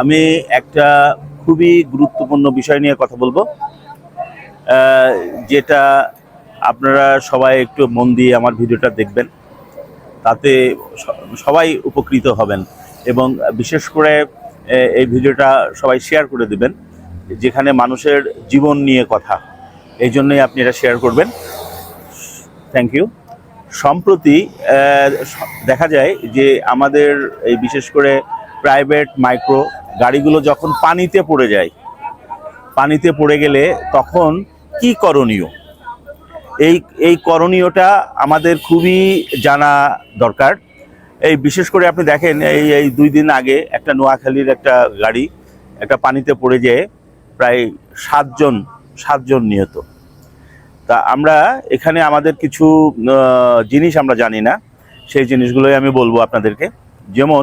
আমি একটা খুবই গুরুত্বপূর্ণ বিষয় নিয়ে কথা বলব যেটা আপনারা সবাই একটু মন দিয়ে আমার ভিডিওটা দেখবেন। তাতে সবাই উপকৃত হবেন এবং বিশেষ করে এই ভিডিওটা সবাই শেয়ার করে দেবেন, যেখানে মানুষের জীবন নিয়ে কথা। এই জন্যই আপনি এটা শেয়ার করবেন। থ্যাংক ইউ সম্প্রতি দেখা যায় যে আমাদের এই বিশেষ করে প্রাইভেট মাইক্রো গাড়িগুলো যখন পানিতে পড়ে যায়, পানিতে পড়ে গেলে তখন কি করণীয়? এই এই করণীয়টা আমাদের খুবই জানা দরকার। এই বিশেষ করে আপনি দেখেন, এই এই দুই দিন আগে একটা নোয়াখালীর একটা গাড়ি একটা পানিতে পড়ে যেয়ে প্রায় সাতজন সাতজন নিহত। তা আমরা এখানে আমাদের কিছু জিনিস আমরা জানি না। সেই জিনিসগুলোই আমি বলব আপনাদেরকে। যেমন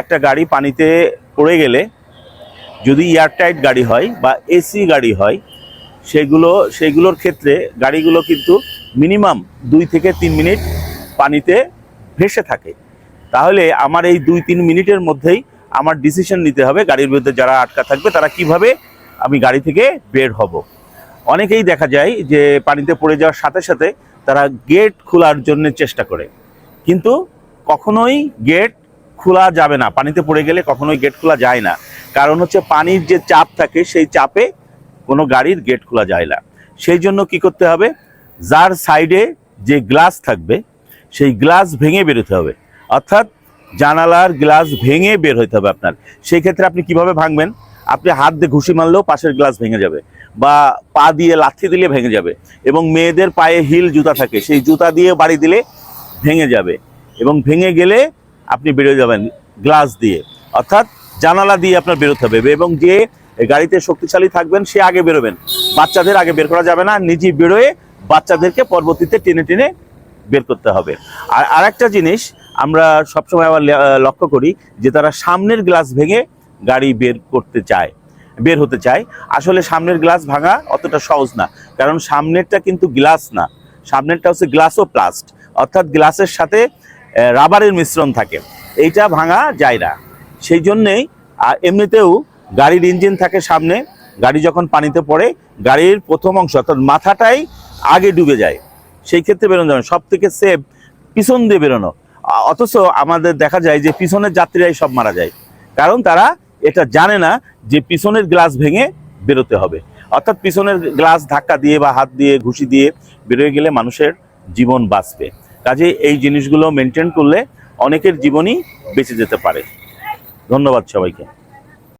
একটা গাড়ি পানিতে পড়ে গেলে যদি এয়ারটাইট গাড়ি হয় বা এসি গাড়ি হয়, সেগুলো, সেগুলোর ক্ষেত্রে গাড়িগুলো কিন্তু মিনিমাম দুই থেকে তিন মিনিট পানিতে ভেসে থাকে। তাহলে আমার এই দুই তিন মিনিটের মধ্যেই আমার ডিসিশন নিতে হবে গাড়ির বিরুদ্ধে যারা আটকা থাকবে, তারা কীভাবে আমি গাড়ি থেকে বের হব। অনেকেই দেখা যায় যে পানিতে পড়ে যাওয়ার সাথে সাথে তারা গেট খোলার জন্য চেষ্টা করে, কিন্তু কখনোই গেট খোলা যাবে না, পানিতে পড়ে গেলে কখনোই গেট খোলা যায় না। কারণ হচ্ছে পানির যে চাপ থাকে, সেই চাপে কোনো গাড়ির গেট খোলা যায় না। সেই জন্য কি করতে হবে? যার সাইডে যে গ্লাস থাকবে, সেই গ্লাস ভেঙে বেরোতে হবে। অর্থাৎ জানালার গ্লাস ভেঙে বের হইতে হবে আপনার। সেই ক্ষেত্রে আপনি কীভাবে ভাঙবেন? আপনি হাত দিয়ে ঘুষি মারলেও পাশের গ্লাস ভেঙে যাবে বা পা দিয়ে লাথি দিলে ভেঙে যাবে এবং মেয়েদের পায়ে হিল জুতা থাকে, সেই জুতা দিয়ে বাড়ি দিলে ভেঙে যাবে এবং ভেঙে গেলে আপনি বেরোয় যাবেন গ্লাস দিয়ে। অর্থাৎ জানালা দিয়ে আপনার বেরোতে হবে। এবং যে গাড়িতে শক্তিশালী থাকবেন, সে আগে বেরোবেন। বাচ্চাদের আগে বের করা যাবে না, নিজে বেরোয় বাচ্চাদেরকে পরবর্তীতে টেনে টেনে বের করতে হবে। আর আরেকটা জিনিস আমরা সবসময় আবার লক্ষ্য করি যে তারা সামনের গ্লাস ভেঙে গাড়ি বের করতে চায়, বের হতে চায়। আসলে সামনের গ্লাস ভাঙা অতটা সহজ না, কারণ সামনেরটা কিন্তু গ্লাস না। সামনেরটা হচ্ছে গ্লাস ও প্লাস্ট। অর্থাৎ গ্লাসের সাথে রাবারের মিশ্রণ থাকে। এইটা ভাঙা যায় না। সেই জন্যেই এমনিতেও গাড়ির ইঞ্জিন থাকে সামনে, গাড়ি যখন পানিতে পড়ে, গাড়ির প্রথম অংশ অর্থাৎ মাথাটাই আগে ডুবে যায়। সেই ক্ষেত্রে বেরোনো যাবে সব থেকে সেফ পিছন দিয়ে বেরোনো। অথচ আমাদের দেখা যায় যে পিছনের যাত্রীরাই সব মারা যায়। কারণ তারা এটা জানে না যে পিছনের গ্লাস ভেঙে বেরোতে হবে। অর্থাৎ পিছনের গ্লাস ধাক্কা দিয়ে বা হাত দিয়ে, ঘুষি দিয়ে বেরোয় গেলে মানুষের জীবন বাঁচবে। কাজে এই জিনিসগুলো মেনটেন করলে অনেকের জীবনই বেঁচে যেতে পারে। ধন্যবাদ সবাইকে।